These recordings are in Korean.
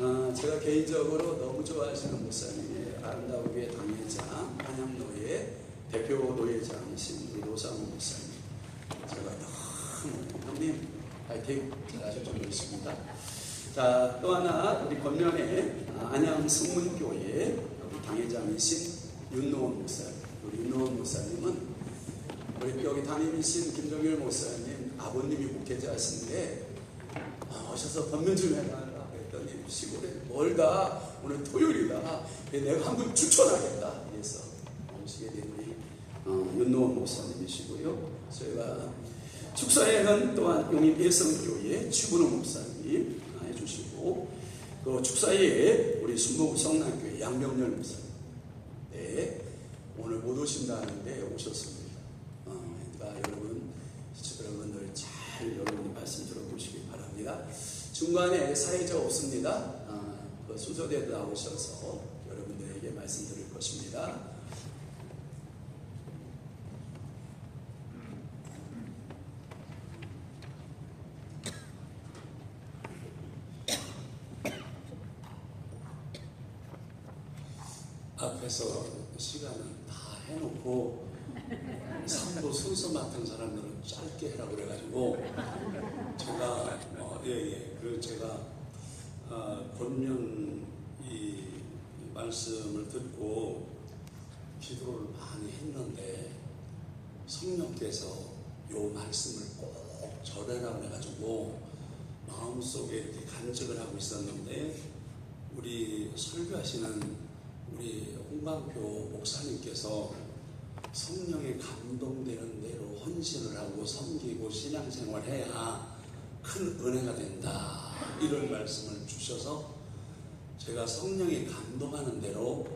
어, 제가 개인적으로 너무 좋아하시는 목사님이에요. 아름다우게 당회장 한양노예 대표 노예장이신 우리 노상우 목사님. 제가 너무 형님 파이팅 잘하셨으면 좋겠습니다. 자, 또 하나 우리 건면에 안양 승문교회 여기 당회장이신 윤노원 목사님. 우리 윤노원 목사님은 우리 여기 담임이신 김정일 목사님 아버님이 목회자신데 아, 오셔서 건면 좀 그랬더니 시골에 멀다 오늘 토요일이다 내가 한분 추천하겠다. 그래서 오시게 된 우리 어, 윤노원 목사님이시고요. 저희가 축사에는 또한 용인 예성교회 추분호 목사님 아, 해주시고 그 축사에 우리 순복 성남교회 양병열 목사님. 네 오늘 못 오신다는데 오셨습니다 어, 그러니까 여러분 여러분들 잘 여러분이 말씀 들어보시기 바랍니다 중간에 사회자 없습니다 어, 그 순서대로 나오셔서 여러분들에게 말씀 드릴 것입니다 앞에서 시간은 다 해놓고 3부 순서 맡은 사람들은 짧게 해라고 그래가지고 제가 어, 예, 예. 그 제가 어, 본면 이 말씀을 듣고 기도를 많이 했는데 성령께서 요 말씀을 꼭 전해라고 해가지고 마음속에 이렇게 간직을 하고 있었는데 우리 설교하시는 우리 홍광표 목사님께서 성령에 감동되는 대로 헌신을 하고 섬기고 신앙생활 해야 큰 은혜가 된다 이런 말씀을 주셔서 제가 성령에 감동하는 대로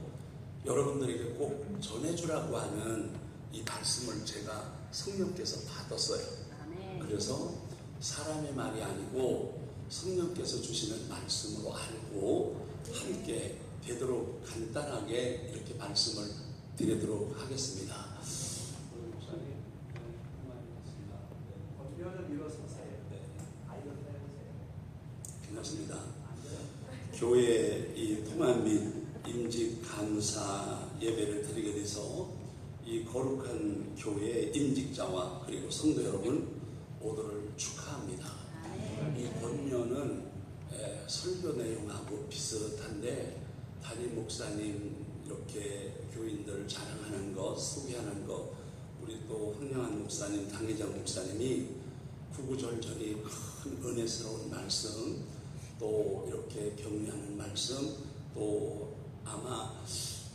여러분들에게 꼭 전해주라고 하는 이 말씀을 제가 성령께서 받았어요. 그래서 사람의 말이 아니고 성령께서 주시는 말씀으로 알고 함께 되도록 간단하게 이렇게 말씀을 드리도록 하겠습니다. 오늘 목사님, 네, 고맙습니다. 네, 건면을 일어서세요. 네, 반갑습니다. 교회 이 통합 및 임직 감사 예배를 드리게 돼서 이 거룩한 교회 임직자와 그리고 성도 여러분 모두를 축하합니다. 이 에, 설교 내용하고 비슷한데 담임 목사님 이렇게 교인들 자랑하는 것, 소개하는 것, 우리 또 황영한 목사님, 당회장 목사님이 구구절절이 큰 은혜스러운 말씀, 또 이렇게 격려하는 말씀, 또 아마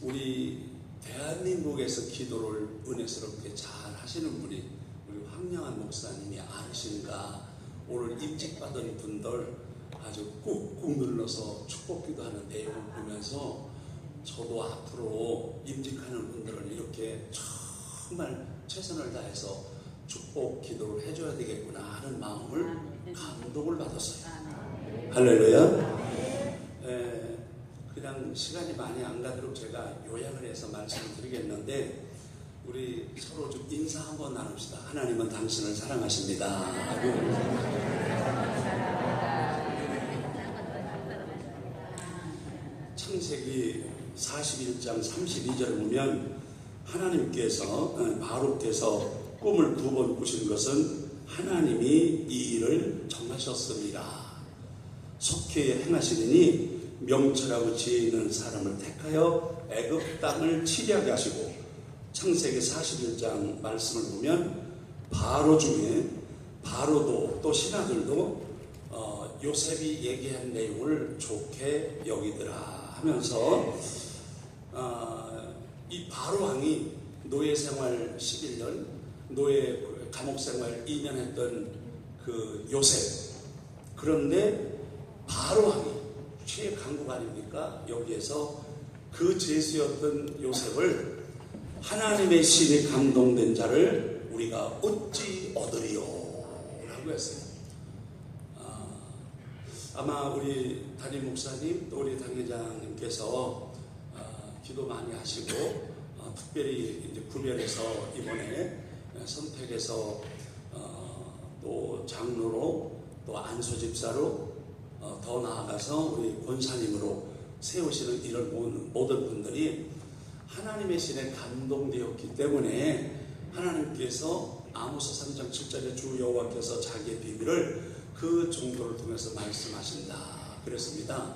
우리 대한민국에서 기도를 은혜스럽게 잘 하시는 분이 우리 황영한 목사님이 아니신가? 오늘 임직받은 분들 아주 꾹꾹 눌러서 축복기도 하는 내용을 보면서 저도 앞으로 임직하는 분들을 이렇게 정말 최선을 다해서 축복 기도를 해줘야 되겠구나 하는 마음을 감동을 받았어요. 할렐루야. 에, 그냥 시간이 많이 안 가도록 제가 요약을 해서 말씀을 드리겠는데 우리 서로 좀 인사 한번 나눕시다. 하나님은 당신을 사랑하십니다. 창세기 41장 32절을 보면 하나님께서 어, 바로께서 꿈을 두 번 꾸신 것은 하나님이 이 일을 정하셨습니다. 속히 행하시더니 명철하고 지혜 있는 사람을 택하여 애굽 땅을 치리하게 하시고 창세기 41장 말씀을 보면 바로 중에 바로도 또 신하들도 어, 요셉이 얘기한 내용을 좋게 여기더라 하면서 어, 이 바로 왕이 노예 생활 11년 노예 감옥 생활 2년 했던 그 요셉. 그런데 바로 왕이 최강국 아닙니까? 여기에서 그 제수였던 요셉을 하나님의 신이 감동된 자를 우리가 어찌 얻으리요? 라고 했어요. 아, 아마 우리 담임 목사님 또 우리 당회장님께서 아, 기도 많이 하시고 아, 특별히 이제 구별해서 이번에 선택해서 어, 또 장로로 또 안수 집사로 어, 더 나아가 나아가서 우리 권사님으로 세우시는 이런 모든 분들이 하나님의 신에 감동되었기 때문에 하나님께서 아모스 3장 7절에 주 여호와께서 자기의 비밀을 그 종도를 통해서 말씀하신다 그랬습니다.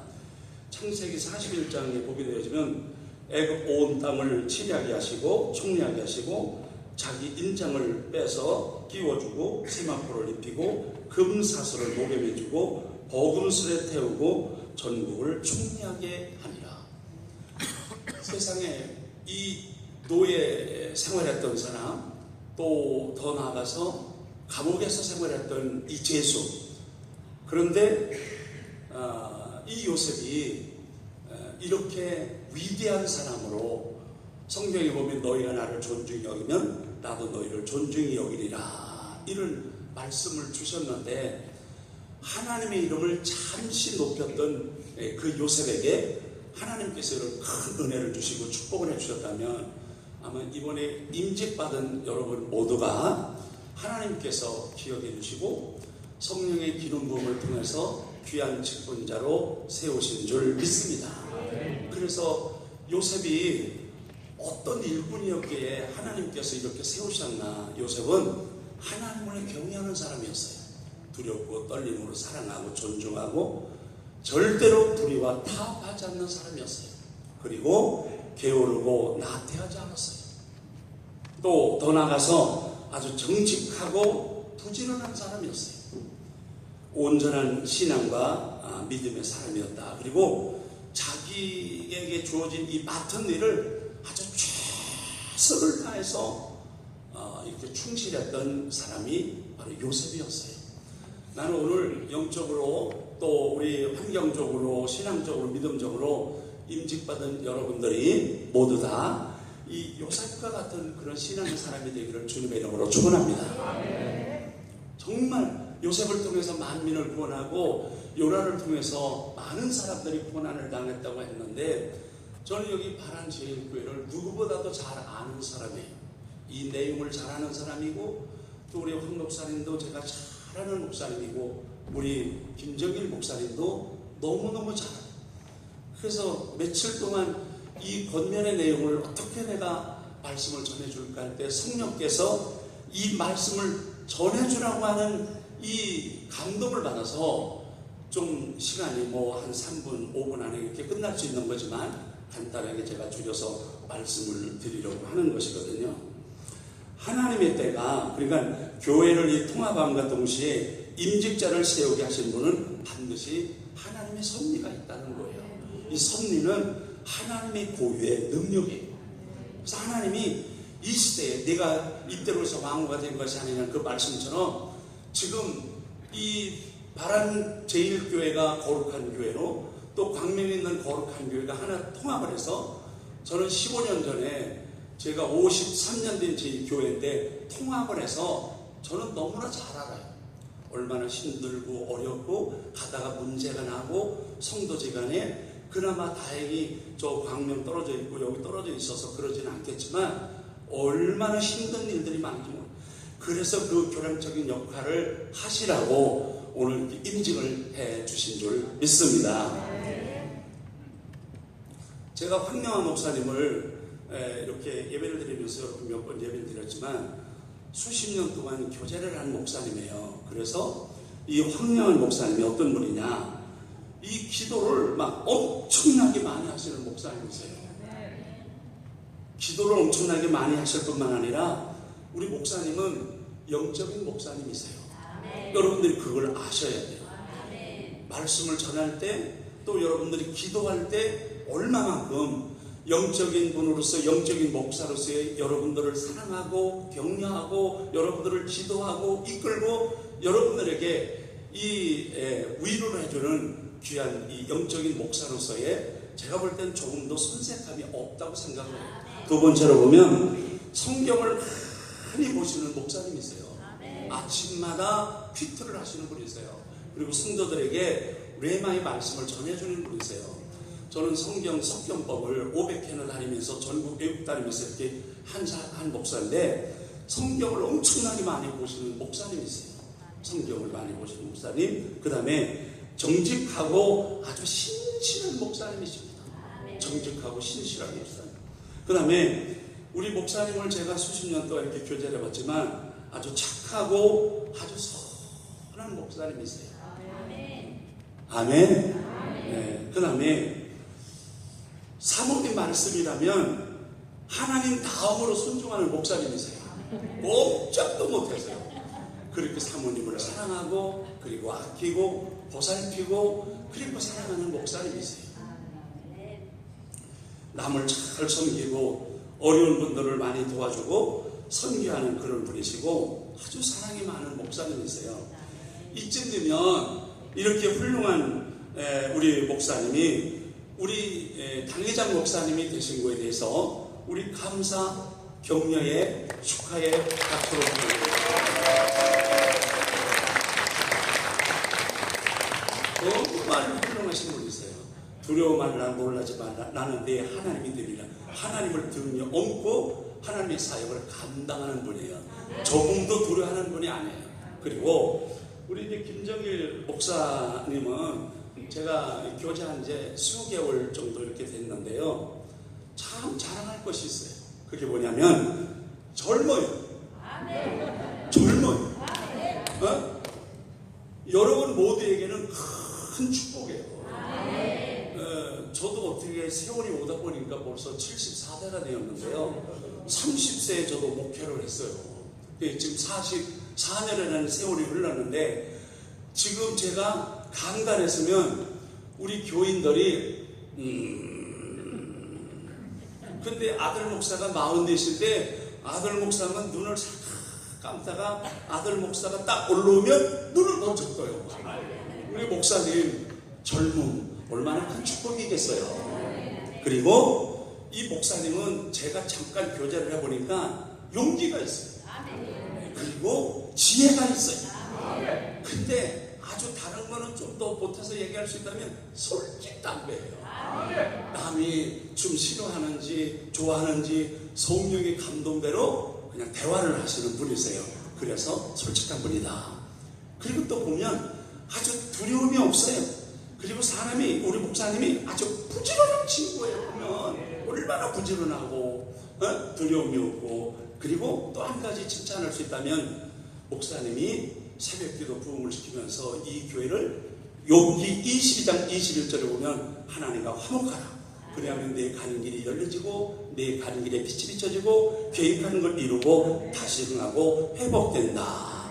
창세기 41장에 보게 되어지면 애굽 온 땅을 치리하게 하시고 총리하게 하시고 자기 인장을 빼서 끼워주고 세마포를 입히고 금사슬을 목에 매주고 버금술에 태우고 전국을 총리하게 하니라. 세상에 이 노예 생활했던 사람 또 더 나아가서 감옥에서 생활했던 이 제수 그런데 아, 이 요셉이 어, 이렇게 위대한 사람으로 성경에 보면 너희가 나를 존중히 여기면 나도 너희를 존중히 여기리라 이런 말씀을 주셨는데 하나님의 이름을 잠시 높였던 예, 그 요셉에게 하나님께서 큰 은혜를 주시고 축복을 해주셨다면 아마 이번에 임직받은 여러분 모두가 하나님께서 기억해 주시고 성령의 기름 부음을 통해서 귀한 직분자로 세우신 줄 믿습니다. 그래서 요셉이 어떤 일꾼이었기에 하나님께서 이렇게 세우셨나 요셉은 하나님을 경외하는 사람이었어요. 두렵고 떨림으로 사랑하고 존중하고 절대로 불의와 타협하지 않는 사람이었어요. 그리고 게으르고 나태하지 않았어요. 또 더 나아가서 아주 정직하고 부지런한 사람이었어요. 온전한 신앙과 아, 믿음의 사람이었다. 그리고 자기에게 주어진 이 맡은 일을 아주 최선을 다해서 어, 이렇게 충실했던 사람이 바로 요셉이었어요. 나는 오늘 영적으로 또 우리 환경적으로 신앙적으로 믿음적으로 임직받은 여러분들이 모두 다 이 요셉과 같은 그런 신앙의 사람이 되기를 주님의 이름으로 축원합니다. 정말 요셉을 통해서 만민을 구원하고 요라를 통해서 많은 사람들이 고난을 당했다고 했는데 저는 여기 바란 제일교회를 누구보다도 잘 아는 사람이에요. 이 내용을 잘 아는 사람이고 또 우리 황 목사님도 제가 잘 아는 목사님이고 우리 김정일 목사님도 너무너무 잘 알아요. 그래서 며칠 동안 이 권면의 내용을 어떻게 내가 말씀을 전해줄까 할 때 성령께서 이 말씀을 전해주라고 하는 이 감동을 받아서 좀 시간이 뭐 한 3분, 5분 안에 이렇게 끝날 수 있는 거지만 간단하게 제가 줄여서 말씀을 드리려고 하는 것이거든요. 하나님의 때가 그러니까 교회를 이 통합함과 동시에 임직자를 세우게 하신 분은 반드시 하나님의 섭리가 있다는 거예요. 이 섭리는 하나님의 고유의 능력이에요. 그래서 하나님이 이 시대에 내가 이때로서 왕후가 된 것이 아니냐는 그 말씀처럼 지금 이 바란 제일교회가 거룩한 교회로 또 광명에 있는 거룩한 교회가 하나 통합을 해서 저는 15년 전에 제가 53년 된 제 교회인데 통합을 해서 저는 너무나 잘 알아요. 얼마나 힘들고 어렵고 가다가 문제가 나고 성도지 간에 그나마 다행히 저 광명 떨어져 있고 여기 떨어져 있어서 그러지는 않겠지만 얼마나 힘든 일들이 모르 그래서 그 교량적인 역할을 하시라고 오늘 임직을 해 주신 줄 믿습니다. 제가 황명한 목사님을 에, 이렇게 예배를 드리면서 몇 번 예배를 드렸지만 수십 년 동안 교제를 한 목사님이에요. 그래서 이 황명한 목사님이 어떤 분이냐? 이 기도를 막 엄청나게 많이 하시는 목사님이세요. 기도를 엄청나게 많이 하실 뿐만 아니라 우리 목사님은 영적인 목사님이세요. 여러분들이 그걸 아셔야 돼요. 말씀을 전할 때 또 여러분들이 기도할 때 얼마만큼 영적인 분으로서 영적인 목사로서의 여러분들을 사랑하고 격려하고 여러분들을 지도하고 이끌고 여러분들에게 이 에, 위로를 해주는 귀한 이 영적인 목사로서의 제가 볼 땐 조금 더 손색함이 없다고 생각을 해요. 두 번째로 보면 성경을 많이 보시는 목사님이세요. 아침마다 퀴트를 하시는 분이세요. 그리고 성도들에게 레마의 말씀을 전해주는 분이세요. 저는 성경 석경법을 500회나 다니면서 전국 외국 다니면서 이렇게 한, 사- 한 목사인데 성경을 엄청나게 많이 보시는 목사님이세요. 성경을 많이 보시는 목사님. 그 다음에 정직하고 아주 신실한 목사님이십니다. 정직하고 신실한 목사님. 그 다음에 우리 목사님을 제가 수십 년 동안 이렇게 교제를 해봤지만 아주 착하고 아주 선한 목사님이세요. 아멘. 네. 그 다음에 사모님 말씀이라면 하나님 다음으로 순종하는 목사님이세요. 꼼짝도 못해서요. 그렇게 사모님을 사랑하고 그리고 아끼고 보살피고 그리고 사랑하는 목사님이세요. 남을 잘 섬기고 어려운 분들을 많이 도와주고 선교하는 그런 분이시고 아주 사랑이 많은 목사님이세요. 이쯤 되면 이렇게 훌륭한 에, 우리 목사님이 우리 에, 당회장 목사님이 되신 거에 대해서 우리 감사, 격려의 축하의 박수로 부탁드립니다. 정말 훌륭하신 분이세요. 두려워 말라 놀라지 말라 나는 내 하나님이 되리라 하나님을 등에 얹고 하나님의 사역을 감당하는 분이에요. 조금도 두려워하는 분이 아니에요. 그리고 우리 김정일 목사님은 제가 교제한 지 수개월 정도 이렇게 됐는데요. 참 자랑할 것이 있어요. 그게 뭐냐면 젊어요. 젊어요. 어? 여러분 모두에게는 큰 축복이에요. 어, 저도 어떻게 세월이 오다 보니까 벌써 74세가 되었는데요. 30세에 저도 목회를 했어요. 예, 지금 44년이라는 세월이 흘렀는데 지금 제가 강단했으면 우리 교인들이 음 근데 아들 목사가 마흔 되실 때 아들 목사가 눈을 싹 감다가 아들 목사가 딱 올라오면 눈을 번쩍 떠요. 우리 목사님 젊음 얼마나 큰 축복이겠어요. 그리고 이 목사님은 제가 잠깐 교제를 해보니까 용기가 있어요. 그리고 지혜가 있어요. 근데 아주 다른 거는 좀더 보태서 얘기할 수 있다면 솔직 담배예요. 남이 좀 싫어하는지 좋아하는지 성령의 감동대로 그냥 대화를 하시는 분이세요. 그래서 솔직한 분이다. 그리고 또 보면 아주 두려움이 없어요. 그리고 사람이 우리 목사님이 아주 부지런한 친구예요. 보면 얼마나 부지런하고 어? 두려움이 없고 그리고 또 한 가지 칭찬할 수 있다면 목사님이 새벽기도 부흥을 시키면서 이 교회를 욥기 22장 21절에 보면 하나님과 화목하라. 그래야면 내 가는 길이 열려지고 내 가는 길에 빛이 비춰지고 계획하는 걸 이루고 다시 흥하고 회복된다.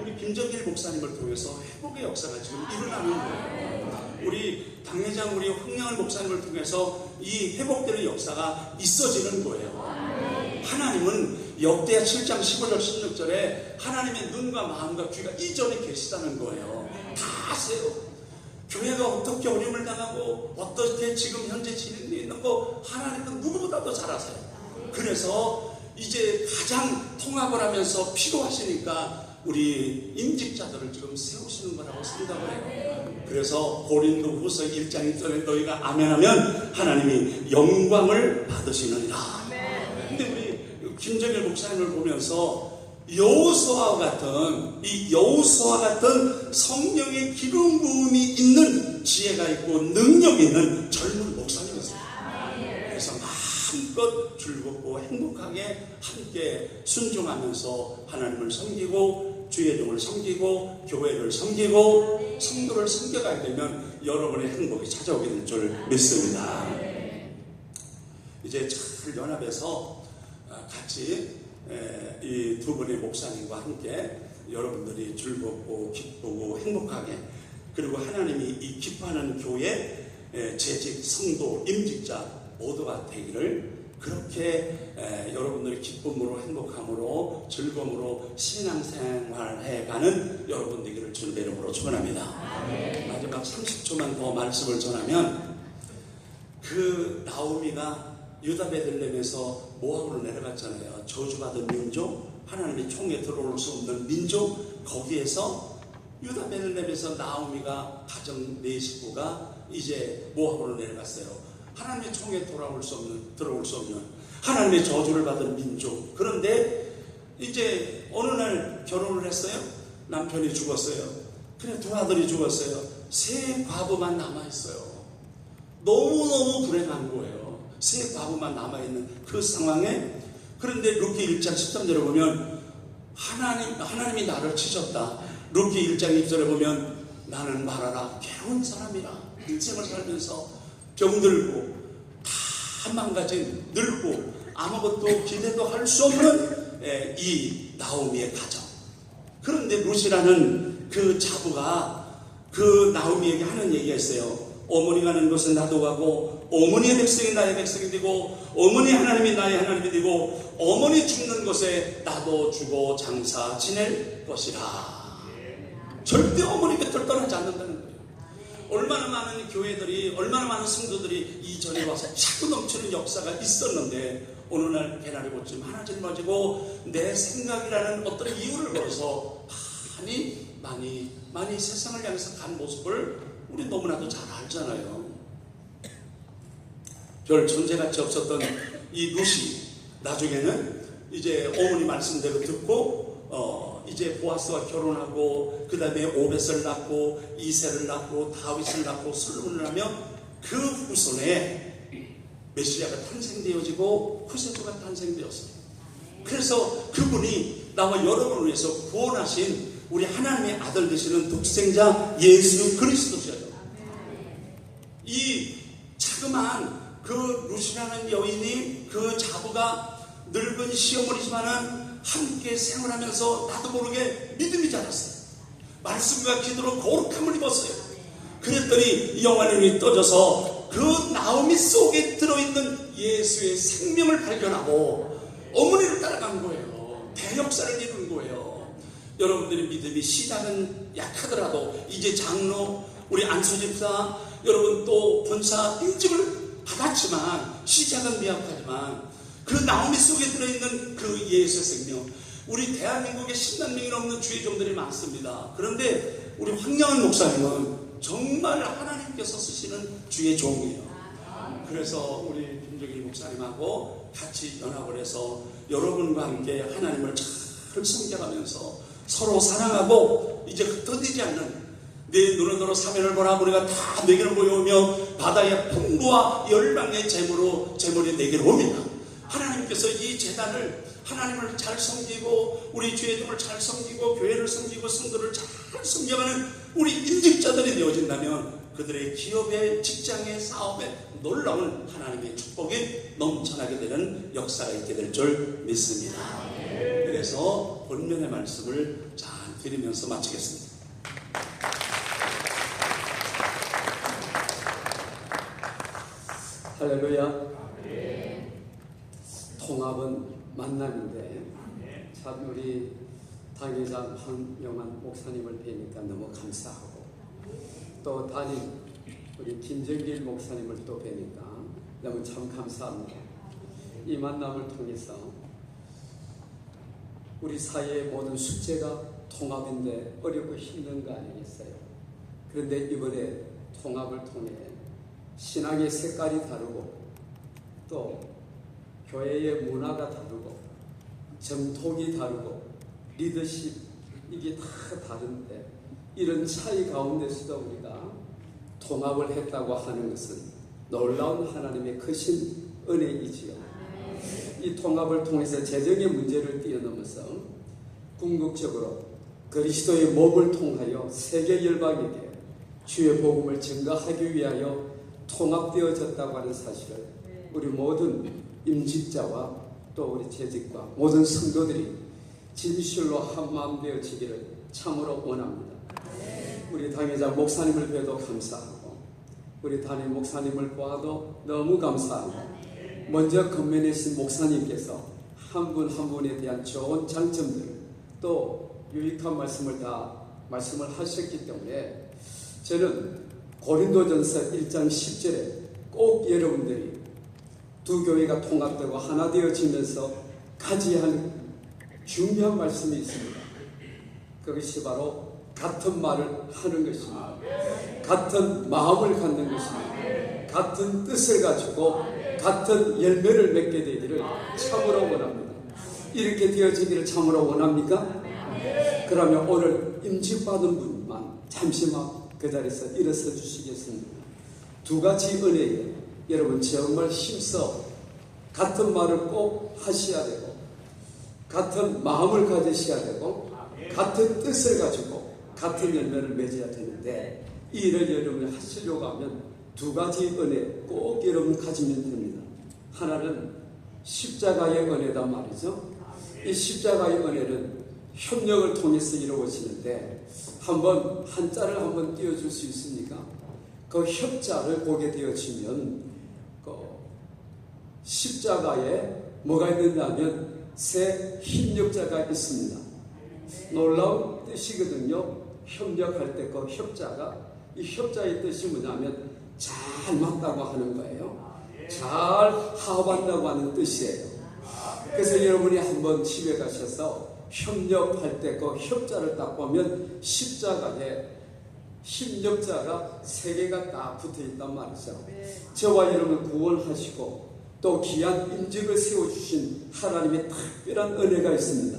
우리 김정길 목사님을 통해서 회복의 역사가 지금 일어나는 거예요. 우리 당회장 우리 황량한 목사님을 통해서 이 회복되는 역사가 있어지는 거예요. 하나님은 역대하 7장 15절 16절에 하나님의 눈과 마음과 귀가 이전에 계시다는 거예요. 다 아세요. 교회가 어떻게 어려움을 당하고 어떻게 지금 현재 진행되어 있는 거 하나님은 누구보다도 잘 아세요. 그래서 이제 가장 통합을 하면서 필요하시니까 우리 임직자들을 지금 세우시는 거라고 생각을 해요. 그래서 고린도 후서 1장 1절에 너희가 아멘하면 하나님이 영광을 받으시느니라. 김정일 목사님을 보면서 여호수아와 같은 이 여호수아와 같은 성령의 기름 부음이 있는 지혜가 있고 능력이 있는 젊은 목사님이었어요. 그래서 마음껏 즐겁고 행복하게 함께 순종하면서 하나님을 섬기고 주의 종을 섬기고 교회를 섬기고 성도를 섬겨가야 되면 여러분의 행복이 찾아오게 될 줄 믿습니다. 이제 잘 연합해서 아, 같이 이 두 분의 목사님과 함께 여러분들이 즐겁고 기쁘고 행복하게 그리고 하나님이 이 기뻐하는 교회 에, 재직 성도 임직자 모두가 되기를 그렇게 에, 여러분들이 기쁨으로 행복함으로 즐거움으로 신앙생활해 가는 여러분 되기를 주님의 이름으로 축원합니다. 마지막 30초만 더 말씀을 전하면 그 나오미가 유다 베들렘에서 모압으로 내려갔잖아요. 저주받은 민족, 하나님의 총에 들어올 수 없는 민족, 거기에서 유다 베들렘에서 나오미가 가정 네 식구가 이제 모압으로 내려갔어요. 하나님의 총에 돌아올 수 없는, 들어올 수 없는 하나님의 저주를 받은 민족. 그런데 이제 어느 날 결혼을 했어요. 남편이 죽었어요. 그래 두 아들이 죽었어요. 세 과부만 남아 있어요. 너무너무 불행한 거예요. 세 과부만 남아있는 그 상황에 그런데 루키 1장 13절에 보면 하나님, 하나님이 나를 치셨다. 루키 1장 2절에 보면 나는 말하라. 괴로운 사람이라. 인생을 살면서 병들고 다 망가진 늙고 아무것도 기대도 할 수 없는 예, 이 나오미의 가정. 그런데 루시라는 그 자부가 그 나오미에게 하는 얘기가 있어요. 어머니가 가는 곳에 나도 가고 어머니의 백성이 나의 백성이 되고 어머니 하나님이 나의 하나님이 되고 어머니 죽는 곳에 나도 주고 장사 지낼 것이라. 절대 어머니 곁을 떠나지 않는다는 거예요. 얼마나 많은 교회들이 얼마나 많은 성도들이 이 전에 와서 자꾸 넘치는 역사가 있었는데 어느 날 개나리 고침 하나 짊어지고 내 생각이라는 어떤 이유를 걸어서 많이 많이 많이 세상을 향해서 간 모습을 우리 너무나도 잘 알잖아요. 별 존재같이 없었던 이 루시 나중에는 이제 어머니 말씀대로 듣고 어 이제 보아스와 결혼하고 그 다음에 오벳을 낳고 이세를 낳고 다윗을 낳고 솔로몬을 하며 그 후손에 메시아가 탄생되어지고 후세주가 탄생되었습니다. 그래서 그분이 나와 여러분을 위해서 구원하신 우리 하나님의 아들 되시는 독생자 예수 그리스도셔요. 이 자그마한 그 루시라는 여인이 그 자부가 늙은 시어머니지만은 함께 생활하면서 나도 모르게 믿음이 자랐어요. 말씀과 기도로 거룩함을 입었어요. 그랬더니 영화님이 떠져서 그 나오미 속에 들어있는 예수의 생명을 발견하고 어머니를 따라간 거예요. 대역사를 이룬 거예요. 여러분들의 믿음이 시작은 약하더라도 이제 장로, 우리 안수 집사, 여러분 또 본사 인증을 받았지만 시작은 미약하지만 그 나오미 속에 들어있는 그 예수의 생명 우리 대한민국에 10만 명이 넘는 주의 종들이 많습니다. 그런데 우리 황영한 목사님은 정말 하나님께서 쓰시는 주의 종이에요. 그래서 우리 김정일 목사님하고 같이 연합을 해서 여러분과 함께 하나님을 잘 섬겨가면서 서로 사랑하고 이제 흩어지지 않는 내 눈으로 사면을 보라 우리가 다 내게로 모여오며 바다의 풍부와 열방의 재물로 재물이 내게로 옵니다. 하나님께서 이 재단을 하나님을 잘 섬기고 우리 주의 종을 잘 섬기고 교회를 섬기고 성도를 잘 섬겨가는 우리 인직자들이 되어진다면 그들의 기업의 직장의 사업에 놀라운 하나님의 축복이 넘쳐나게 되는 역사가 있게 될 줄 믿습니다. 그래서 본면의 말씀을 잘 드리면서 마치겠습니다. 할렐루야. 통합은 만남인데 참 우리 당회장 황영환 목사님을 뵈니까 너무 감사하고 또 담임 우리 김정길 목사님을 또 뵈니까 너무 참 감사합니다. 이 만남을 통해서 우리 사회의 모든 숙제가 통합인데 어렵고 힘든 거 아니겠어요? 그런데 이번에 통합을 통해 신앙의 색깔이 다르고 또 교회의 문화가 다르고 정통이 다르고 리더십 이게 다 다른데 이런 차이 가운데서도 우리가 통합을 했다고 하는 것은 놀라운 하나님의 크신 은혜이지요. 이 통합을 통해서 재정의 문제를 뛰어넘어서 궁극적으로 그리스도의 몸을 통하여 세계 열방에게 주의 복음을 증가하기 위하여 통합되어졌다고 하는 사실을 우리 모든 임직자와 또 우리 재직과 모든 성도들이 진실로 한마음 되어지기를 참으로 원합니다. 우리 당회장 목사님을 뵈도 감사하고 우리 담임 목사님을 보아도 너무 감사하고 먼저 건면하신 목사님께서 한분한 분에 대한 좋은 장점들 또 유익한 말씀을 다 말씀을 하셨기 때문에 저는 고린도전서 1장 10절에 꼭 여러분들이 두 교회가 통합되고 하나 되어지면서 가지야 하는 중요한 말씀이 있습니다. 그것이 바로 같은 말을 하는 것입니다. 같은 마음을 갖는 것입니다. 같은 뜻을 가지고 같은 열매를 맺게 되기를 참으로 원합니다. 이렇게 되어지기를 참으로 원합니까? 그러면 오늘 임직받은 분만 잠시만 그 자리에서 일어서 주시겠습니다. 두 가지 은혜에 여러분 정말 힘써 같은 말을 꼭 하셔야 되고 같은 마음을 가지셔야 되고 같은 뜻을 가지고 같은 열매를 맺어야 되는데 이 일을 여러분이 하시려고 하면 두 가지 은혜 꼭 여러분 가지면 됩니다. 하나는 십자가의 은혜다 말이죠. 이 십자가의 은혜는 협력을 통해서 이루어지는데 한번 한자를 한번 띄워줄 수 있습니까? 그 협자를 보게 되어지면 그 십자가에 뭐가 있느냐면 새 협력자가 있습니다. 놀라운 뜻이거든요. 협력할 때 그 협자가 이 협자의 뜻이 뭐냐면 잘 맞다고 하는 거예요. 잘 합한다고 하는 뜻이에요. 그래서 여러분이 한번 집에 가셔서 협력할 때 그 협자를 딱 보면 십자가에 협력자가 세 개가 딱 붙어 있단 말이죠. 저와 여러분 구원하시고 또 귀한 인적을 세워주신 하나님의 특별한 은혜가 있습니다.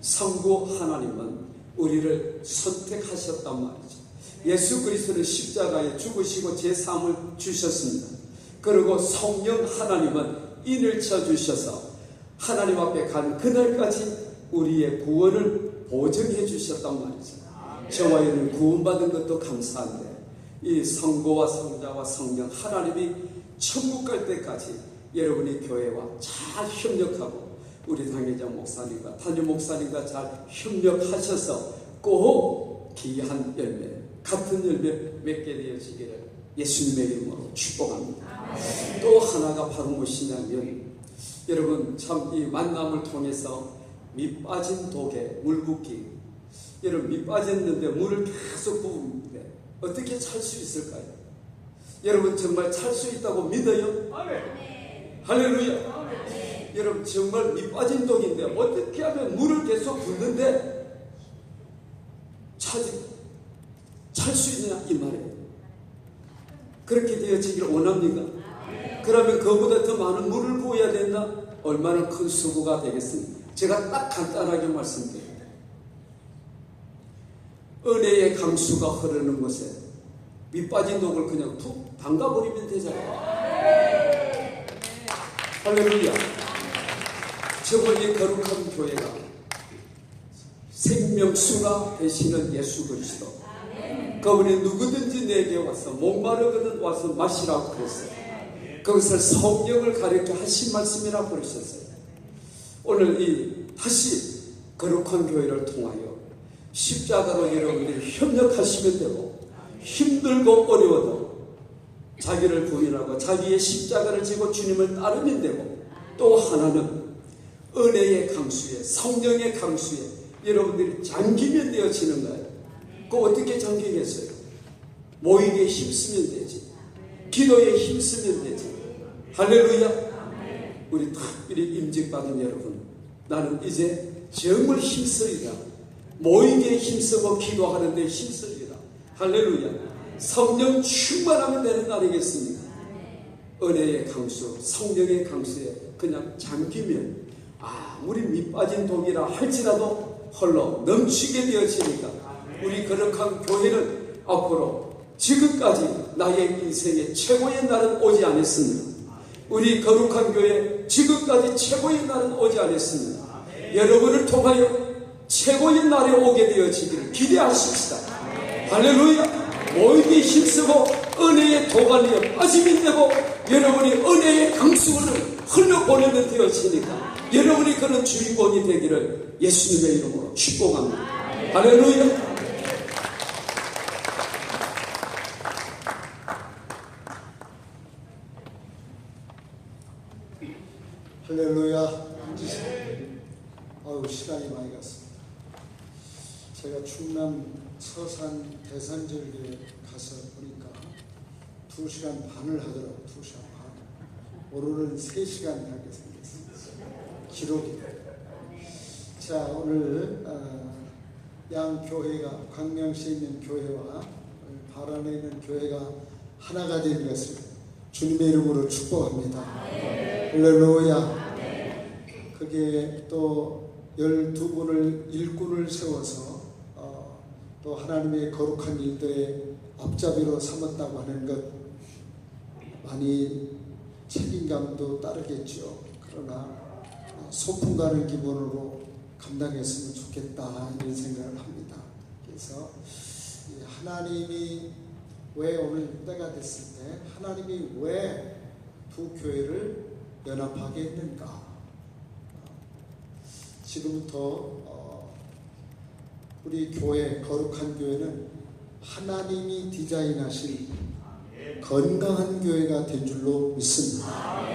성부 하나님은 우리를 선택하셨단 말이죠. 예수 그리스도는 십자가에 죽으시고 제 삶을 주셨습니다. 그리고 성령 하나님은 인을 쳐 주셔서 하나님 앞에 간 그날까지 우리의 구원을 보증해 주셨단 말이죠. 저와 여러분 구원받은 것도 감사한데 이 성도와 성자와 성령 하나님이 천국 갈 때까지 여러분이 교회와 잘 협력하고 우리 당회장 목사님과 담임 목사님과 잘 협력하셔서 꼭 귀한 열매 같은 열매 맺게 되어지기를 예수님의 이름으로 축복합니다. 또 하나가 바로 무엇이냐면 여러분 참 이 만남을 통해서 밑 빠진 독에 물 붓기 여러분 밑 빠졌는데 물을 계속 부으는데 어떻게 찰 수 있을까요? 여러분 정말 찰 수 있다고 믿어요? 할렐루야. 여러분 정말 밑 빠진 독인데 어떻게 하면 물을 계속 붓는데 차지 찰 수 있느냐 이 말이에요. 그렇게 되어지기를 원합니까? 그러면 그보다 더 많은 물을 부어야 된다? 얼마나 큰 수고가 되겠습니까? 제가 딱 간단하게 말씀드립니다. 은혜의 강수가 흐르는 곳에 밑 빠진 독을 그냥 툭 담가버리면 되잖아요. 할렐루야. 저번에 거룩한 교회가 생명수가 되시는 예수 그리스도. 그분이 누구든지 내게 와서 목마르거든 와서 마시라고 그랬어요. 그것을 성령을 가르쳐 하신 말씀이라고 그러셨어요. 오늘 이 다시 거룩한 교회를 통하여 십자가로 여러분들이 협력하시면 되고 힘들고 어려워도 자기를 부인하고 자기의 십자가를 지고 주님을 따르면 되고 또 하나는 은혜의 강수에 성령의 강수에 여러분들이 잠기면 되어지는 거예요. 그 어떻게 잠기겠어요? 모이기에 힘쓰면 되지. 기도에 힘쓰면 되지. 할렐루야. 우리 특별히 임직받은 여러분, 나는 이제 정말 힘쓰리라. 모이기에 힘쓰고 기도하는데 힘쓰리라. 할렐루야. 성령 충만하면 되는 날이겠습니까? 은혜의 강수, 성령의 강수에 그냥 잠기면 아무리 밑빠진 독이라 할지라도 홀로 넘치게 되어지니까 우리 거룩한 교회는 앞으로 지금까지 나의 인생의 최고의 날은 오지 않았습니다. 우리 거룩한 교회 지금까지 최고의 날은 오지 않았습니다. 여러분을 통하여 최고의 날이 오게 되어지기를 기대하십시다. 할렐루야! 모이기 힘쓰고 은혜의 도가니에 빠짐이 되고 여러분이 은혜의 강수를 흘려보내는 되어지니까 여러분이 그런 주인공이 되기를 예수님의 이름으로 축복합니다. 할렐루야. 아유 시간이 많이 갔습니다. 제가 충남 서산 대산절기에 가서 보니까 두 시간 반을 하더라고 두 시간 반. 오늘은 세 시간 하게 생겼습니다. 기록이. 자 오늘 어, 양 교회가 광명시에 있는 교회와 바란에 있는 교회가 하나가 된 것을 주님의 이름으로 축복합니다. 할렐루야. 그게 또 열두 분을 일꾼을 세워서 어, 또 하나님의 거룩한 일들의 앞잡이로 삼았다고 하는 것 많이 책임감도 따르겠죠. 그러나 소풍가를 기본으로 감당했으면 좋겠다 이런 생각을 합니다. 그래서 이 하나님이 왜 오늘 때가 됐을 때 하나님이 왜 두 교회를 연합하게 했는가? 지금부터 어, 우리 교회 거룩한 교회는 하나님이 디자인하신 건강한 교회가 된 줄로 믿습니다.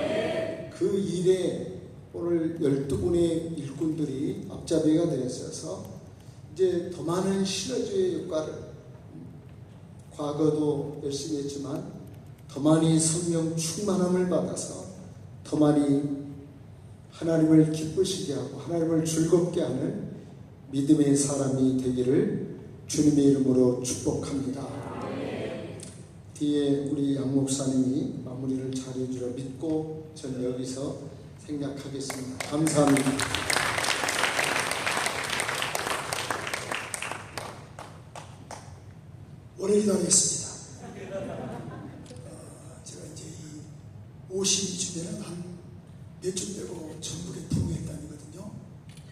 그 일에 오늘 12분의 일꾼들이 앞잡이가 되었어서 이제 더 많은 신화주의 역할을 과거도 열심히 했지만 더 많이 성령 충만함을 받아서 더 많이 하나님을 기쁘시게 하고 하나님을 즐겁게 하는 믿음의 사람이 되기를 주님의 이름으로 축복합니다. 뒤에 우리 양 목사님이 마무리를 잘해 주려 믿고 전 여기서 생략하겠습니다. 감사합니다. 오래 기다리겠습니다. 어, 제가 이제 이 52주년은 한 몇주 되고 전북에 부흥회단이거든요.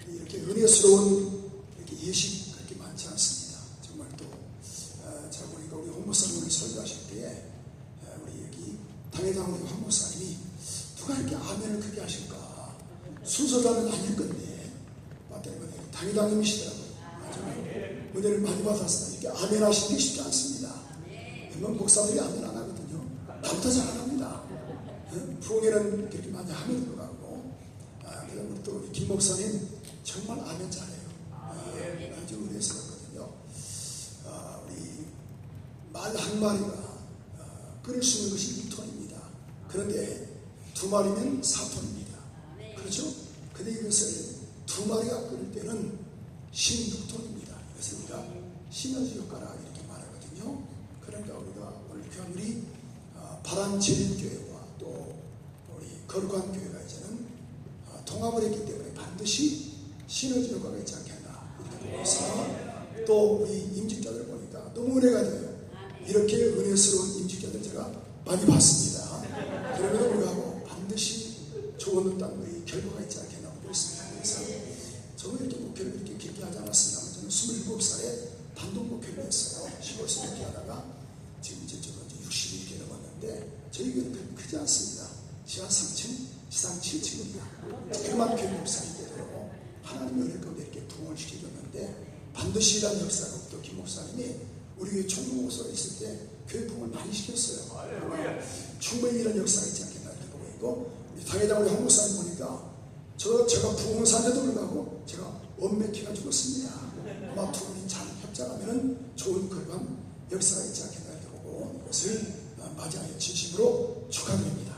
이렇게 은혜스러운 이렇게 예식 그렇게 많지 않습니다. 정말 또 어, 제가 보니까 우리 홍 목사님이 설교하실 때에 어, 우리 여기 당회장 우리 홍 목사님이 누가 이렇게 아멘을 크게 하실까 순서자는 아닐 건데 맞다니 당회장님이시더라고요. 정말 은혜를 많이 받아서 이렇게 아멘 하시기 쉽지 않습니다. 웬만 목사들이 아멘 안 하거든요. 나보다 잘합니다. 부흥회는 그렇게 많이 들어가고 아, 그다음 우리 또 우리 김 목사님 정말 아멘 잘해요. 아, 아주 은혜스럽거든요. 아, 우리 말 한 마리가 아, 끊을 수 있는 것이 1톤입니다. 그런데 두 마리면 4톤입니다. 그렇죠? 근데 이것을 두 마리가 끊을 때는 16톤입니다. 그래서 우리가 시너지 효과라 이렇게 말하거든요. 그러니까 우리가 오늘 아, 바람제일교회와 또 우리 거룩한 교회가 이제는 아, 통합을 했기 때문에 반드시 시너지 효과가 있지 않겠나 이렇게 임직자들 보니까 너무 은혜가 돼요. 이렇게 은혜스러운 임직자들 제가 많이 봤습니다. 그러면 불구하고 반드시 좋은 땅들이 결과가 있지 않겠나 보고 있습니다. 그래서 저는 이렇게 목회를 이렇게 길게 하지 않았습니다만 저는 27살에 단독 목회를 했어요. 15세 이렇게 하다가 지금 이제 저도 이제 60이 이렇게 넘었는데 저희 교회는 크지 않습니다. 지하 3층, 지상 7층입니다. 조그만 교회 목사님께도 하나님의 은혜 가운데 이렇게 부흥을 시켜줬는데 반드시 이런 역사가 또김 목사님이 우리 교회 총무 목사가 있을 때 교회 부흥을 많이 시켰어요. 충분히 이런 역사가 있지 않겠나 이렇게 보고 있고 당회장 우리 한 목사님 보니까 저 제가 부흥을 산데도 불구하고 제가 원맥해가 죽었습니다. 아마 두 분이 잘 협작하면 좋은 그런 역사가 있지 않겠나 이렇게 보고 이것을 맞이하여 진심으로 축하드립니다.